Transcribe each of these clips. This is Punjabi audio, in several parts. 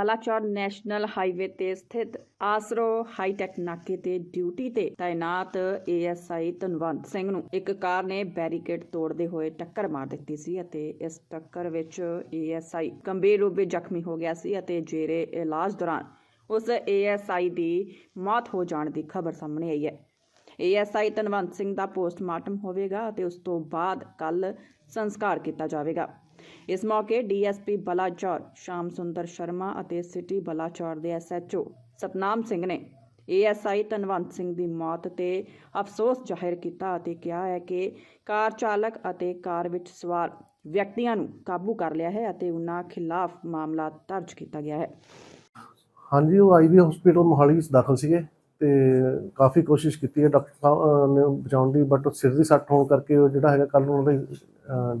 ਬਲਾਚੌਰ ਨੈਸ਼ਨਲ ਹਾਈਵੇ ਤੇ ਸਥਿਤ ਆਸਰੋ ਹਾਈਟੈਕ ਨਾਕੇ ਤੇ ਡਿਊਟੀ ਤੇ ਤਾਇਨਾਤ ਏਐਸਆਈ ਧਨਵੰਤ ਸਿੰਘ ਨੂੰ ਇੱਕ ਕਾਰ ਨੇ ਬੈਰੀਕੇਡ ਤੋੜਦੇ ਹੋਏ ਟੱਕਰ ਮਾਰ ਦਿੱਤੀ ਸੀ ਅਤੇ ਇਸ ਟੱਕਰ ਵਿੱਚ ਏਐਸਆਈ ਗੰਭੀਰ ਰੂਪ ਵਿੱਚ ਜ਼ਖਮੀ ਹੋ ਗਿਆ ਸੀ ਅਤੇ ਜੇਰੇ ਇਲਾਜ ਦੌਰਾਨ ਉਸ ਏਐਸਆਈ ਦੀ ਮੌਤ ਹੋ ਜਾਣ ਦੀ ਖਬਰ ਸਾਹਮਣੇ ਆਈ ਹੈ। ਏਐਸਆਈ ਧਨਵੰਤ ਸਿੰਘ ਦਾ ਪੋਸਟਮਾਰਟਮ ਹੋਵੇਗਾ ਅਤੇ ਉਸ ਤੋਂ ਬਾਅਦ ਕੱਲ ਸੰਸਕਾਰ ਕੀਤਾ ਜਾਵੇਗਾ। ਇਸ ਮੌਕੇ ਡੀਐਸਪੀ ਬਲਾਚੌਰ, ਸ਼ਾਮ ਸੁੰਦਰ ਸ਼ਰਮਾ ਅਤੇ ਸਿਟੀ ਬਲਾਚੌਰ ਦੇ ਐਸਐਚਓ ਸਤਨਾਮ ਸਿੰਘ ਨੇ ਏਐਸਆਈ ਧਨਵੰਤ ਸਿੰਘ ਦੀ ਮੌਤ ਤੇ ਅਫਸੋਸ ਜ਼ਾਹਿਰ ਕੀਤਾ ਅਤੇ ਕਿਹਾ ਹੈ ਕਿ ਕਾਰ ਚਾਲਕ ਅਤੇ ਕਾਰ ਵਿੱਚ ਸਵਾਰ ਵਿਅਕਤੀਆਂ ਨੂੰ ਕਾਬੂ ਕਰ ਲਿਆ ਹੈ ਅਤੇ ਉਨ੍ਹਾਂ ਖਿਲਾਫ ਮਾਮਲਾ ਦਰਜ ਕੀਤਾ ਗਿਆ ਹੈ। ਹਾਂਜੀ, ਉਹ ਆਈਵੀ ਹਸਪੀਟਲ ਮੋਹਾਲੀ ਵਿੱਚ ਦਾਖਲ ਸੀਗੇ ਤੇ ਕਾਫੀ ਕੋਸ਼ਿਸ਼ ਕੀਤੀ ਹੈ, ਡਾਕਟਰ ਸਾਹਿਬ ਨੇ ਬਚਾਉਣ ਦੀ, ਬਟ ਸਿਰ ਦੀ ਸੱਟ ਹੋਣ ਕਰਕੇ ਉਹ ਜਿਹੜਾ ਹੈਗਾ ਕੱਲ ਉਹਨਾਂ ਦੀ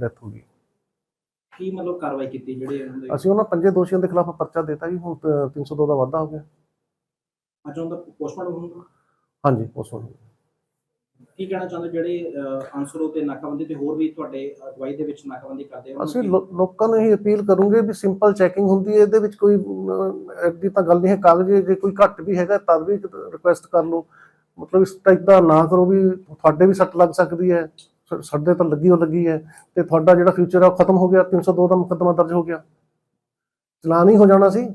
ਡੈਥ ਹੋ ਗਈ। ਕੀ ਮਤਲਬ ਕਾਰਵਾਈ ਕੀਤੀ ਜਿਹੜੇ ਇਹਨਾਂ ਦੇ ਅਸੀਂ ਉਹਨਾਂ ਪੰਜੇ ਦੋਸ਼ੀਆਂ ਦੇ ਖਿਲਾਫ ਪਰਚਾ ਦਿੱਤਾ ਜੀ ਹੁਣ ਤ- 302 ਦਾ ਵਾਧਾ ਹੋ ਗਿਆ। ਅੱਜ ਉਹਨਾਂ ਦਾ ਪੋਸਟਮਾਰਟਮ ਹੋਊਗਾ? ਹਾਂਜੀ ਪੋਸਟਮਾਰਟਮ ਕੀ ਕਹਿਣਾ ਚਾਹੁੰਦੇ ਜਿਹੜੇ ਅਨਸਰੋ ਤੇ ਨਾਕਾਬੰਦੀ ਤੇ ਹੋਰ ਵੀ ਤੁਹਾਡੇ ਅਗਵਾਈ ਦੇ ਵਿੱਚ ਨਾਕਾਬੰਦੀ ਕਰਦੇ ਹੋ ਅਸੀਂ ਲੋ- ਲੋਕਾਂ ਨੂੰ ਇਹ ਅਪੀਲ ਕਰੂੰਗੇ ਵੀ ਸਿੰਪਲ ਚੈਕਿੰਗ ਹੁੰਦੀ ਹੈ ਇਹਦੇ ਵਿੱਚ ਕੋਈ ਐਡੀ ਤਾਂ ਗੱਲ ਨਹੀਂ ਹੈ ਕਾਗਜ਼ ਜੇ ਕੋਈ ਘੱਟ ਵੀ ਹੈਗਾ ਤਦ ਵੀ ਰਿਕੁਐਸਟ ਕਰ ਲਓ। ਮਤਲਬ ਇਸ ਟਾਈਪ ਦਾ ਨਾ ਕਰੋ ਵੀ ਤੁਹਾਡੇ ਵੀ ਸੱਟ ਲੱਗ ਸਕਦੀ ਹੈ। ਸਾਡੇ ਤਾਂ ਲੱਗੀ ਹੋ ਲੱਗੀ ਹੈ ਤੇ ਤੁਹਾਡਾ ਜਿਹੜਾ ਫਿਊਚਰ ਆ ਉਹ ਖਤਮ ਹੋ ਗਿਆ 302 ਦਾ ਮੁਕੱਦਮਾ ਦਰਜ ਹੋ ਗਿਆ। ਚਲਾਨ ਹੀ ਹੋ ਜਾਣਾ ਸੀ।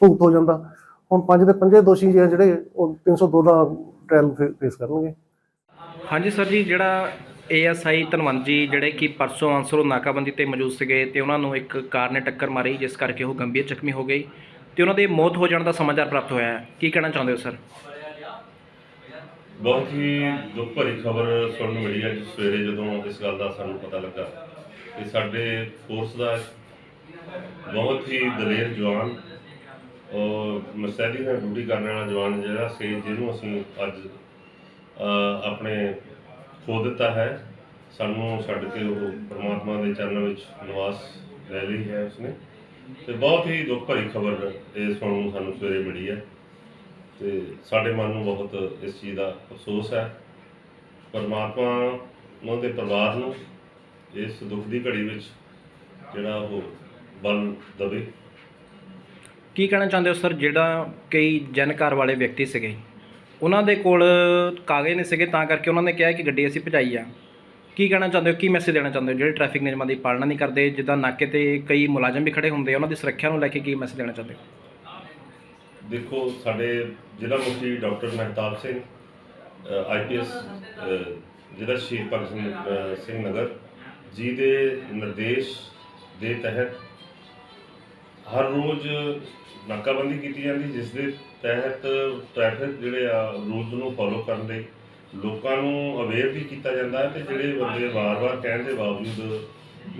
ਭੁਗਤ ਹੋ ਜਾਂਦਾ। ਹੁਣ ਪੰਜ ਦੇ ਪੰਜੇ ਦੋਸ਼ੀ ਜਿਹੜੇ, ਉਹ 302 ਦਾ ਟ੍ਰਾਇਲ ਫੇਸ ਕਰਨਗੇ। ਹਾਂਜੀ ਸਰ ਜੀ, ਜਿਹੜਾ ਏਐਸਆਈ ਧਨਵੰਤ ਜੀ ਜਿਹੜੇ ਕਿ ਪਰਸੋਂ ਅੰਸਰੋਂ ਨਾਕਾਬੰਦੀ ਤੇ ਮੌਜੂਦ ਸੀਗੇ ਤੇ ਉਹਨਾਂ ਨੂੰ ਇੱਕ ਕਾਰ ਨੇ ਟੱਕਰ ਮਾਰੀ, ਜਿਸ ਕਰਕੇ ਉਹ ਗੰਭੀਰ ਜ਼ਖਮੀ ਹੋ ਗਈ ਤੇ ਉਹਨਾਂ ਦੀ ਮੌਤ ਹੋ ਜਾਣ ਦਾ ਸਮਾਚਾਰ ਪ੍ਰਾਪਤ ਹੋਇਆ ਹੈ। ਕੀ ਕਹਿਣਾ ਚਾਹੁੰਦੇ ਹੋ ਸਰ? ਬਹੁਤ ਹੀ ਦੁੱਖ ਭਰੀ ਖਬਰ ਸੁਣਨ ਨੂੰ ਮਿਲੀ ਅੱਜ ਸਵੇਰੇ ਜਦੋਂ ਇਸ ਗੱਲ ਦਾ ਸਾਨੂੰ ਪਤਾ ਲੱਗਾ ਕਿ ਸਾਡੇ ਫੋਰਸ ਦਾ ਬਹੁਤ ਹੀ ਦਲੇਰ ਜਵਾਨ ਔਰ ਮਸੈਦੀ ਨਾਲ ਡਿਊਟੀ ਕਰਨ ਵਾਲਾ ਜਵਾਨ ਜਿਹੜਾ ਸੀ, ਜਿਹਨੂੰ ਅਸੀਂ ਅੱਜ ਆਪਣੇ ਖੋ ਦਿੱਤਾ ਹੈ, ਸਾਨੂੰ ਛੱਡ ਕੇ ਉਹ ਪਰਮਾਤਮਾ ਦੇ ਚਰਨਾਂ ਵਿੱਚ ਨਿਵਾਸ ਲੈ ਲਈ ਹੈ ਉਸਨੇ। ਤੇ ਬਹੁਤ ਹੀ ਦੁੱਖ ਭਰੀ ਖਬਰ ਇਹ ਸੁਣਨ ਨੂੰ ਸਾਨੂੰ ਸਵੇਰੇ ਮਿਲੀ ਹੈ। ਤੇ ਸਾਡੇ ਮਨ ਨੂੰ ਬਹੁਤ ਇਸ ਚੀਜ਼ ਦਾ ਅਫਸੋਸ ਹੈ। ਪਰਮਾਤਮਾ ਉਹਨਾਂ ਦੇ ਪਰਿਵਾਰ ਨੂੰ ਇਸ ਦੁੱਖ ਦੀ ਘੜੀ ਵਿੱਚ ਜਿਹੜਾ ਉਹ ਬਲ ਦਵੇ। ਕੀ ਕਹਿਣਾ ਚਾਹੁੰਦੇ ਹੋ ਸਰ? ਜਿਹੜਾ ਕਈ ਜਨਕਾਰ ਵਾਲੇ ਵਿਅਕਤੀ ਸੀਗੇ, ਉਹਨਾਂ ਦੇ ਕੋਲ ਕਾਗਜ਼ ਨਹੀਂ ਸੀਗੇ, ਤਾਂ ਕਰਕੇ ਉਹਨਾਂ ਨੇ ਕਿਹਾ ਕਿ ਗੱਡੀ ਅਸੀਂ ਭਜਾਈ ਆ। ਕੀ ਕਹਿਣਾ ਚਾਹੁੰਦੇ ਹੋ? ਕੀ ਮੈਸੇਜ ਦੇਣਾ ਚਾਹੁੰਦੇ ਹੋ? ਜਿਹੜੇ ਟ੍ਰੈਫਿਕ ਨਿਯਮਾਂ ਦੀ ਪਾਲਣਾ ਨਹੀਂ ਕਰਦੇ, ਜਿੱਦਾਂ ਨਾਕੇ ਤੇ ਕਈ ਮੁਲਾਜ਼ਮ ਵੀ ਖੜੇ ਹੁੰਦੇ ਆ, ਉਹਨਾਂ ਦੀ ਸੁਰੱਖਿਆ ਨੂੰ ਲੈ ਕੇ ਕੀ ਮੈਸੇਜ ਦੇਣਾ ਚਾਹੁੰਦੇ ਹੋ? ਦੇਖੋ, ਸਾਡੇ ਜ਼ਿਲ੍ਹਾ ਮੁਖੀ ਡਾਕਟਰ ਮਹਿਤਾਬ ਸਿੰਘ ਆਈਪੀਐਸ ਜ਼ਿਲ੍ਹਾ ਸ਼ਹੀਦ ਭਗਤ ਸਿੰਘ ਸਿੰਘ ਨਗਰ, ਜੀ ਦੇ ਨਿਰਦੇਸ਼ ਦੇ ਤਹਿਤ ਹਰ ਰੋਜ਼ ਨਾਕਾਬੰਦੀ ਕੀਤੀ ਜਾਂਦੀ, ਜਿਸ ਦੇ ਤਹਿਤ ਟ੍ਰੈਫਿਕ ਜਿਹੜੇ ਆ, ਰੂਲਸ ਨੂੰ ਫੋਲੋ ਕਰਨ ਲਈ ਲੋਕਾਂ ਨੂੰ ਅਵੇਅਰ ਵੀ ਕੀਤਾ ਜਾਂਦਾ ਹੈ ਤੇ ਜਿਹੜੇ ਬੰਦੇ ਵਾਰ-ਵਾਰ ਕਹਿਣ ਦੇ ਬਾਵਜੂਦ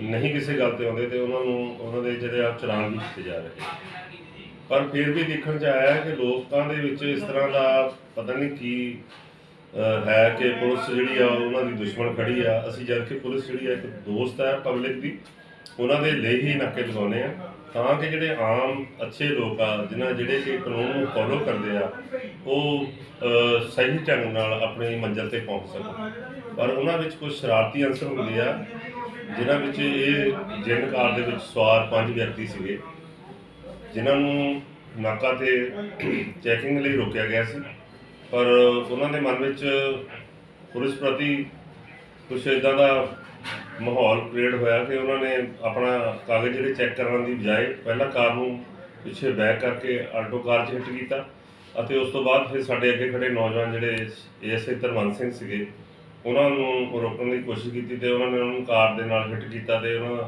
ਨਹੀਂ ਕਿਸੇ ਗੱਲ ਤੇ ਆਉਂਦੇ ਤੇ ਉਹਨਾਂ ਨੂੰ, ਉਹਨਾਂ ਦੇ ਜਿਹੜੇ ਆ ਚਲਾਨ ਵੀ ਕੀਤੇ ਜਾ ਰਹੇ ਪਰ ਫਿਰ ਵੀ ਦੇਖਣ ਚ ਆਇਆ ਕਿ ਲੋਕਾਂ ਦੇ ਵਿੱਚ ਇਸ ਤਰ੍ਹਾਂ ਦਾ ਪਤਾ ਨਹੀਂ ਕੀ ਹੈ ਕਿ ਪੁਲਿਸ ਜਿਹੜੀ ਆ, ਉਹਨਾਂ ਦੀ ਦੁਸ਼ਮਣ ਖੜੀ ਆ। ਅਸੀਂ ਜਦ ਕਿ ਪੁਲਿਸ ਜਿਹੜੀ ਆ, ਇੱਕ ਦੋਸਤ ਹੈ ਪਬਲਿਕ ਦੀ, ਉਹਨਾਂ ਦੇ ਲਈ ਹੀ ਨਾਕੇ ਲਗਾਉਨੇ ਆ। ਤਾਂ ਕਿ ਜਿਹੜੇ ਆਮ, ਅੱਛੇ ਲੋਕ ਆ, ਜਿਨ੍ਹਾਂ ਜਿਹੜੇ ਕਿ ਕਾਨੂੰਨ ਨੂੰ ਫੋਲੋ ਕਰਦੇ ਆ, ਉਹ ਸਹੀ ਢੰਗ ਨਾਲ ਆਪਣੀ ਮੰਜ਼ਿਲ ਤੇ ਪਹੁੰਚ ਸਕਣ। ਪਰ ਉਹਨਾਂ ਵਿੱਚ ਕੁਝ ਸ਼ਰਾਰਤੀ ਅੰਸਰ ਹੁੰਦੇ ਆ, ਜਿਨ੍ਹਾਂ ਵਿੱਚ ਇਹ ਜਿੰਨ ਕਾਰ ਦੇ ਵਿੱਚ ਸਵਾਰ ਪੰਜ ਵਿਅਕਤੀ ਸੀਗੇ। ਜਿਨ੍ਹਾਂ ਨੂੰ ਨਾਕਾ ਤੇ ਚੈਕਿੰਗ ਲਈ ਰੋਕਿਆ ਗਿਆ ਸੀ, ਪਰ ਉਹਨਾਂ ਦੇ ਮਨ ਵਿੱਚ ਪੁਲਿਸ ਪ੍ਰਤੀ ਕੁਝ ਇਦਾਂ ਦਾ ਮਾਹੌਲ ਕ੍ਰੀਏਟ ਹੋਇਆ ਕਿ ਉਹਨਾਂ ਨੇ ਆਪਣਾ ਕਾਗਜ਼ ਜਿਹੜੇ ਚੈੱਕ ਕਰਨ ਦੀ ਬਜਾਏ ਪਹਿਲਾਂ ਕਾਰ ਨੂੰ ਪਿੱਛੇ ਬੈਕ ਕਰਕੇ ਆਲਟੋ ਕਾਰ 'ਚ ਹਿੱਟ ਕੀਤਾ ਅਤੇ ਉਸ ਤੋਂ ਬਾਅਦ ਫਿਰ ਸਾਡੇ ਅੱਗੇ ਖੜੇ ਨੌਜਵਾਨ ਜਿਹੜੇ ਏਐਸਆਈ ਧਰਮੰਤ ਸਿੰਘ ਸੀਗੇ, ਉਹਨਾਂ ਨੂੰ ਰੋਕਣ ਦੀ ਕੋਸ਼ਿਸ਼ ਕੀਤੀ ਤੇ ਉਹਨਾਂ ਨੇ ਉਹਨਾਂ ਨੂੰ ਕਾਰ ਦੇ ਨਾਲ ਹਿੱਟ ਕੀਤਾ ਤੇ ਉਹਨਾਂ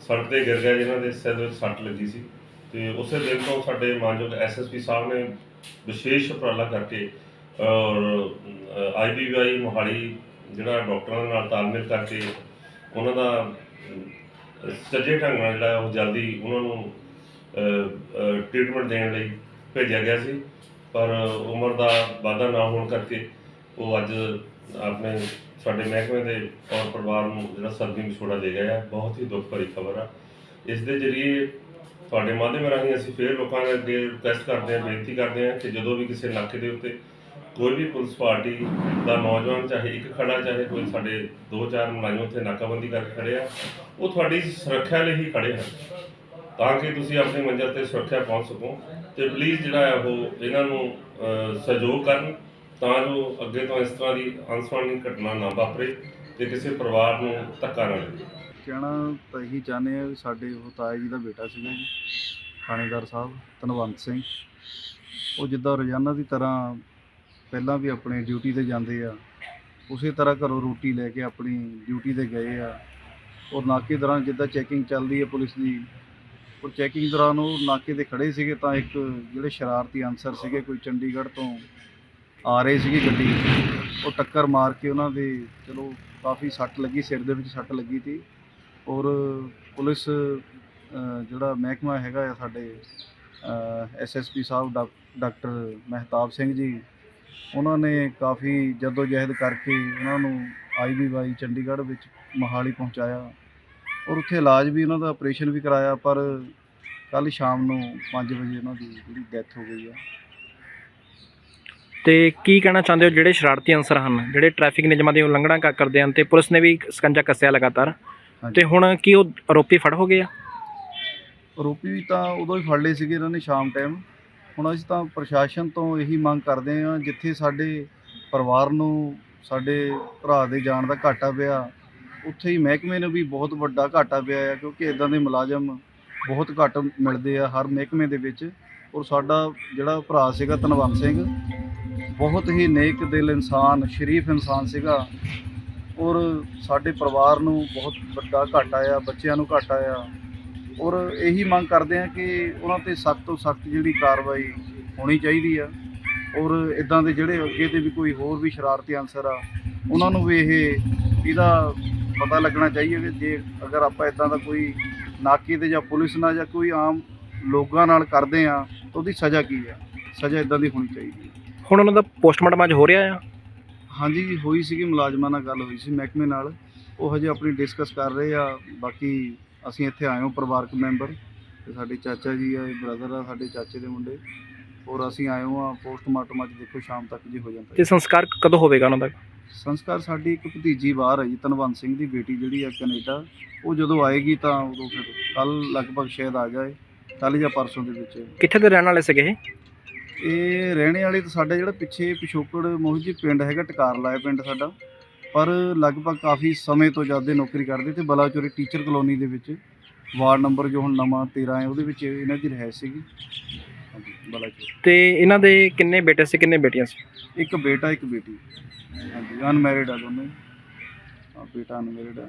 ਸੜਕ ਤੇ ਗਿਰ ਗਿਆ, ਜਿਨ੍ਹਾਂ ਦੇ ਸਿਰ ਵਿੱਚ ਸੱਟ ਲੱਗੀ ਸੀ। ਤੇ ਉਸੇ ਦਿਨ ਤੋਂ ਸਾਡੇ ਮਾਨਯੋਗ ਐਸਐਸਪੀ ਸਾਹਿਬ ਨੇ ਵਿਸ਼ੇਸ਼ ਉਪਰਾਲਾ ਕਰਕੇ ਔਰ ਆਈਬੀਵਾਈ ਮੋਹਾਲੀ ਜਿਹੜਾ ਡਾਕਟਰਾਂ ਦੇ ਨਾਲ ਤਾਲਮੇਲ ਕਰਕੇ ਉਹਨਾਂ ਦਾ ਸੱਜੇ ਢੰਗ ਨਾਲ ਜਿਹੜਾ ਉਹ ਜਲਦੀ ਉਹਨਾਂ ਨੂੰ ਟ੍ਰੀਟਮੈਂਟ ਦੇਣ ਲਈ ਭੇਜਿਆ ਗਿਆ ਸੀ। ਪਰ ਉਮਰ ਦਾ ਵਾਧਾ ਨਾ ਹੋਣ ਕਰਕੇ ਉਹ ਅੱਜ ਆਪਣੇ ਸਾਡੇ ਮਹਿਕਮੇ ਦੇ ਔਰ ਪਰਿਵਾਰ ਨੂੰ ਜਿਹੜਾ ਸਦਮੇ ਵਿਛੋੜਾ ਦੇ ਗਿਆ ਹੈ, ਬਹੁਤ ਹੀ ਦੁੱਖ ਭਰੀ ਖਬਰ ਆ। ਇਸ ਦੇ ਜ਼ਰੀਏ ਤੁਹਾਡੇ ਮਾਧਿਅਮ ਰਾਹੀਂ ਅਸੀਂ ਫੇਰ ਲੋਕਾਂ ਦੇ ਅੱਗੇ ਰਿਕੁਐਸਟ ਕਰਦੇ ਹਾਂ, ਬੇਨਤੀ ਕਰਦੇ ਹਾਂ ਕਿ ਜਦੋਂ ਵੀ ਕਿਸੇ ਇਲਾਕੇ ਦੇ ਉੱਤੇ ਕੋਈ ਵੀ ਪੁਲਿਸ ਪਾਰਟੀ ਦਾ ਨੌਜਵਾਨ ਚਾਹੇ ਇੱਕ ਖੜਾ, ਚਾਹੇ ਕੋਈ ਸਾਡੇ ਦੋ ਚਾਰ ਮੁਲਾਜ਼ਮ ਉੱਥੇ ਨਾਕਾਬੰਦੀ ਕਰਕੇ ਖੜੇ ਆ, ਉਹ ਤੁਹਾਡੀ ਸੁਰੱਖਿਆ ਲਈ ਹੀ ਖੜੇ ਹਨ। ਤਾਂ ਕਿ ਤੁਸੀਂ ਆਪਣੀ ਮੰਜ਼ਿਲ ਤੇ ਸੁਰੱਖਿਆ ਪਹੁੰਚ ਸਕੋ ਤੇ ਪਲੀਜ਼ ਜਿਹੜਾ ਹੈ ਉਹ ਇਹਨਾਂ ਨੂੰ ਸਹਿਯੋਗ ਕਰਨ ਤਾਂ ਜੋ ਅੱਗੇ ਤੋਂ ਇਸ ਤਰ੍ਹਾਂ ਦੀ ਅਨਸਵਾਨੀ ਘਟਨਾ ਨਾ ਵਾਪਰੇ ਤੇ ਕਿਸੇ ਪਰਿਵਾਰ ਨੂੰ ਧੱਕਾ ਨਾ ਲੱਗੇ। ਕਹਿਣਾ ਤਾਂ ਇਹੀ ਚਾਹੁੰਦੇ ਆ ਵੀ ਸਾਡੇ ਉਹ ਤਾਇਆ ਜੀ ਦਾ ਬੇਟਾ ਸੀਗਾ ਜੀ, ਥਾਣੇਦਾਰ ਸਾਹਿਬ, ਧਨਵੰਤ ਸਿੰਘ। ਉਹ ਜਿੱਦਾਂ ਰੋਜ਼ਾਨਾ ਦੀ ਤਰ੍ਹਾਂ ਪਹਿਲਾਂ ਵੀ ਆਪਣੇ ਡਿਊਟੀ ਤੇ ਜਾਂਦੇ ਆ, ਉਸੇ ਤਰ੍ਹਾਂ ਘਰੋਂ ਰੋਟੀ ਲੈ ਕੇ ਆਪਣੀ ਡਿਊਟੀ ਤੇ ਗਏ ਆ। ਔਰ ਨਾਕੇ ਦੌਰਾਨ ਜਿੱਦਾਂ ਚੈਕਿੰਗ ਚੱਲਦੀ ਹੈ ਪੁਲਿਸ ਦੀ ਔਰ ਚੈਕਿੰਗ ਦੌਰਾਨ ਉਹ ਨਾਕੇ ਤੇ ਖੜੇ ਸੀਗੇ ਤਾਂ ਇੱਕ ਜਿਹੜੇ ਸ਼ਰਾਰਤੀ ਅਨਸਰ ਸੀਗੇ, ਕੋਈ ਚੰਡੀਗੜ੍ਹ ਤੋਂ ਆ ਰਹੇ ਸੀਗੀ ਗੱਡੀ ਉਹ ਟੱਕਰ ਮਾਰ ਕੇ ਉਹਨਾਂ ਦੇ, ਚਲੋ ਕਾਫੀ ਸੱਟ ਲੱਗੀ, ਸਿਰ ਦੇ ਵਿੱਚ ਸੱਟ ਲੱਗੀ ਸੀ। ਔਰ ਪੁਲਿਸ ਜਿਹੜਾ ਮਹਿਕਮਾ ਹੈਗਾ ਆ ਸਾਡੇ ਐਸਐਸਪੀ ਸਾਹਿਬ, ਡਾਕ- ਡਾਕਟਰ ਮਹਿਤਾਬ ਸਿੰਘ ਜੀ, ਉਹਨਾਂ ਨੇ ਕਾਫੀ ਜਹਿਦ ਕਰਕੇ ਉਹਨਾਂ ਨੂੰ ਆਈਵੀਵਾਈ ਚੰਡੀਗੜ੍ਹ ਵਿੱਚ ਮੋਹਾਲੀ ਪਹੁੰਚਾਇਆ। ਔਰ ਉੱਥੇ ਇਲਾਜ ਵੀ ਉਹਨਾਂ ਦਾ, ਆਪਰੇਸ਼ਨ ਵੀ ਕਰਾਇਆ, ਪਰ ਕੱਲ ਸ਼ਾਮ ਨੂੰ 5 ਵਜੇ ਉਹਨਾਂ ਦੀ ਜਿਹੜੀ ਡੈਥ ਹੋ ਗਈ ਆ। ਤੇ ਕੀ ਕਹਿਣਾ ਚਾਹੁੰਦੇ ਹੋ, ਜਿਹੜੇ ਸ਼ਰਾਰਤੀ ਅਨਸਰ ਹਨ, ਜਿਹੜੇ ਟ੍ਰੈਫਿਕ ਨਿਯਮਾਂ ਦੀ ਉਲੰਘਣਾ ਕਰਦੇ ਹਨ ਤੇ ਪੁਲਿਸ ਨੇ ਵੀ ਸਕੰਜਾ ਕੱਸਿਆ ਲਗਾਤਾਰ? ਤੇ ਹੁਣ ਕੀ ਉਹ ਆਰੋਪੀ ਫੜ ਹੋ ਗਏ ਆ? ਆਰੋਪੀ ਵੀ ਤਾਂ ਉਦੋਂ ਹੀ ਫੜ ਲਏ ਸੀਗੇ ਇਹਨਾਂ ਨੇ ਸ਼ਾਮ ਟਾਈਮ ਹੁਣ ਅਸੀਂ ਤਾਂ ਪ੍ਰਸ਼ਾਸਨ ਤੋਂ ਇਹੀ ਮੰਗ ਕਰਦੇ ਹਾਂ ਜਿੱਥੇ ਸਾਡੇ ਪਰਿਵਾਰ ਨੂੰ ਸਾਡੇ ਭਰਾ ਦੇ ਜਾਣ ਦਾ ਘਾਟਾ ਪਿਆ ਉੱਥੇ ਹੀ ਮਹਿਕਮੇ ਨੂੰ ਵੀ ਬਹੁਤ ਵੱਡਾ ਘਾਟਾ ਪਿਆ ਹੈ ਕਿਉਂਕਿ ਇਦਾਂ ਦੇ ਮੁਲਾਜ਼ਮ ਬਹੁਤ ਘੱਟ ਮਿਲਦੇ ਆ ਹਰ ਮਹਿਕਮੇ ਦੇ ਵਿੱਚ। ਔਰ ਸਾਡਾ ਜਿਹੜਾ ਭਰਾ ਸੀਗਾ ਧਨਵੰਤ ਸਿੰਘ ਬਹੁਤ ਹੀ ਨੇਕ ਦਿਲ ਇਨਸਾਨ ਸ਼ਰੀਫ ਇਨਸਾਨ ਸੀਗਾ। ਔਰ ਸਾਡੇ ਪਰਿਵਾਰ ਨੂੰ ਬਹੁਤ ਵੱਡਾ ਘਾਟਾ ਆ, ਬੱਚਿਆਂ ਨੂੰ ਘਾਟਾ ਆ। ਔਰ ਇਹੀ ਮੰਗ ਕਰਦੇ ਆ ਕਿ ਉਹਨਾਂ ਤੇ ਸਖਤ ਤੋਂ ਸਖਤ ਜਿਹੜੀ ਕਾਰਵਾਈ ਹੋਣੀ ਚਾਹੀਦੀ ਆ। ਔਰ ਇਦਾਂ ਦੇ ਜਿਹੜੇ ਅੱਗੇ ਤੇ ਵੀ ਕੋਈ ਹੋਰ ਵੀ ਸ਼ਰਾਰਤੀ ਅਨਸਰ ਆ, ਉਹਨਾਂ ਨੂੰ ਵੀ ਇਹ ਇਹਦਾ ਪਤਾ ਲੱਗਣਾ ਚਾਹੀਏ ਕਿ ਜੇ ਅਗਰ ਆਪਾਂ ਇਦਾਂ ਦਾ ਕੋਈ ਨਾਕੇ ਤੇ ਜਾਂ ਪੁਲਿਸ ਨਾਲ ਜਾਂ ਕੋਈ ਆਮ ਲੋਕਾਂ ਨਾਲ ਕਰਦੇ ਆ, ਤਾਂ ਉਹਦੀ ਸਜ਼ਾ ਕੀ ਆ? ਸਜ਼ਾ ਇਦਾਂ ਦੀ ਹੋਣੀ ਚਾਹੀਦੀ ਹੈ ਹੁਣ ਉਹਨਾਂ ਦਾ ਪੋਸਟਮਾਰਟਮ ਅੱਜ ਹੋ ਰਿਹਾ ਆ। ਹਾਂਜੀ ਹੋਈ ਸੀਗੀ ਮੁਲਾਜ਼ਮਾਂ ਨਾਲ ਗੱਲ ਹੋਈ ਸੀ ਮਹਿਕਮੇ ਨਾਲ। ਉਹ ਹਜੇ ਆਪਣੀ ਡਿਸਕਸ ਕਰ ਰਹੇ ਆ ਬਾਕੀ ਅਸੀਂ ਇੱਥੇ ਆਏ ਹਾਂ ਪਰਿਵਾਰਕ ਮੈਂਬਰ। ਤੇ ਸਾਡੇ ਚਾਚਾ ਜੀ ਆ ਬ੍ਰਦਰ ਆ ਸਾਡੇ ਚਾਚੇ ਦੇ ਮੁੰਡੇ। ਔਰ ਅਸੀਂ ਆਏ ਹਾਂ ਪੋਸਟਮਾਰਟਮ ਅੱਜ ਦੇਖੋ ਸ਼ਾਮ ਤੱਕ ਜੀ ਹੋ ਜਾਂਦਾ ਤੇ ਸੰਸਕਾਰ ਕਦੋਂ ਹੋਵੇਗਾ ਉਹਨਾਂ ਦਾ? ਸੰਸਕਾਰ ਸਾਡੀ ਇੱਕ ਭਤੀਜੀ ਬਾਹਰ ਹੈ ਜੀ ਧਨਵੰਤ ਸਿੰਘ ਦੀ ਬੇਟੀ ਜਿਹੜੀ ਆ ਕੈਨੇਡਾ। ਉਹ ਜਦੋਂ ਆਏਗੀ ਤਾਂ ਉਦੋਂ ਫਿਰ ਕੱਲ ਲਗਭਗ ਸ਼ਾਇਦ ਆ ਜਾਏ ਕੱਲ ਜਾਂ ਪਰਸੋਂ ਦੇ ਵਿੱਚ। ਕਿੱਥੇ ਦੇ ਰਹਿਣ ਵਾਲੇ ਸੀਗੇ ਇਹ? ਇਹ ਰਹਿਣੇ ਵਾਲੇ ਤਾਂ ਸਾਡਾ ਜਿਹੜਾ ਪਿੱਛੇ ਪਿਛੋਕੜ ਮੋਹਜੀ ਪਿੰਡ ਹੈਗਾ ਟਕਾਰਲਾ ਹੈ ਪਿੰਡ ਸਾਡਾ। ਪਰ ਲਗਭਗ ਕਾਫੀ ਸਮੇਂ ਤੋਂ ਜ਼ਿਆਦਾ ਨੌਕਰੀ ਕਰਦੇ ਤੇ ਬਲਾਚੋਰੀ ਟੀਚਰ ਕਲੋਨੀ ਦੇ ਵਿੱਚ ਵਾਰਡ ਨੰਬਰ ਜੋ ਹੁਣ ਨਵਾਂ 13 ਹੈ ਉਹਦੇ ਵਿੱਚ ਇਹਨਾਂ ਦੀ ਰਹਿ ਸੀਗੀ। ਹਾਂਜੀ ਬਲਾਚੋਰੀ। ਤੇ ਇਹਨਾਂ ਦੇ ਕਿੰਨੇ ਬੇਟੇ ਸੀ ਕਿੰਨੇ ਬੇਟੀਆਂ ਸੀ? ਇੱਕ ਬੇਟਾ ਇੱਕ ਬੇਟੀ। ਹਾਂਜੀ ਅਨਮੈਰਿਡ ਆ ਦੋਨੋਂ ਆ ਬੇਟਾ ਅਨਮੈਰਿਡ ਆ।